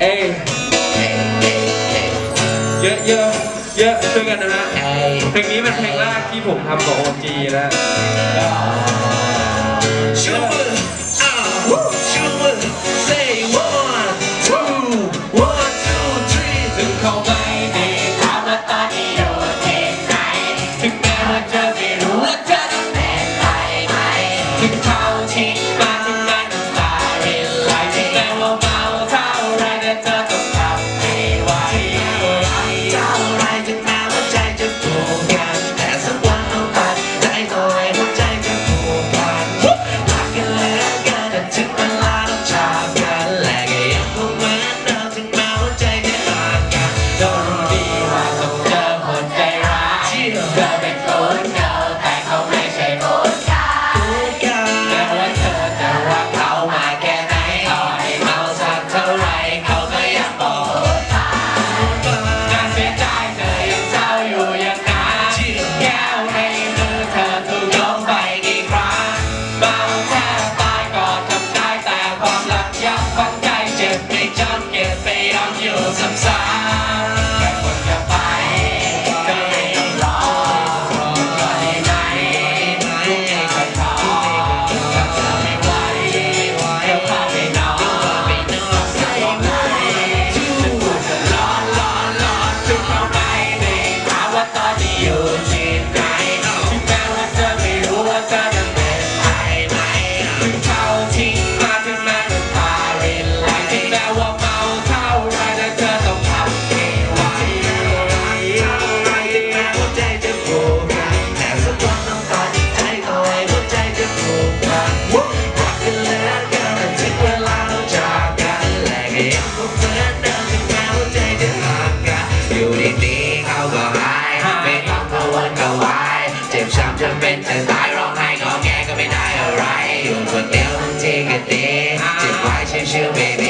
เอ้เยอะเยอะเยอะช่วยกันนะฮะเพลงนี้มันเพลงแรกที่ผมทำกับโอจีแล้ว you, baby.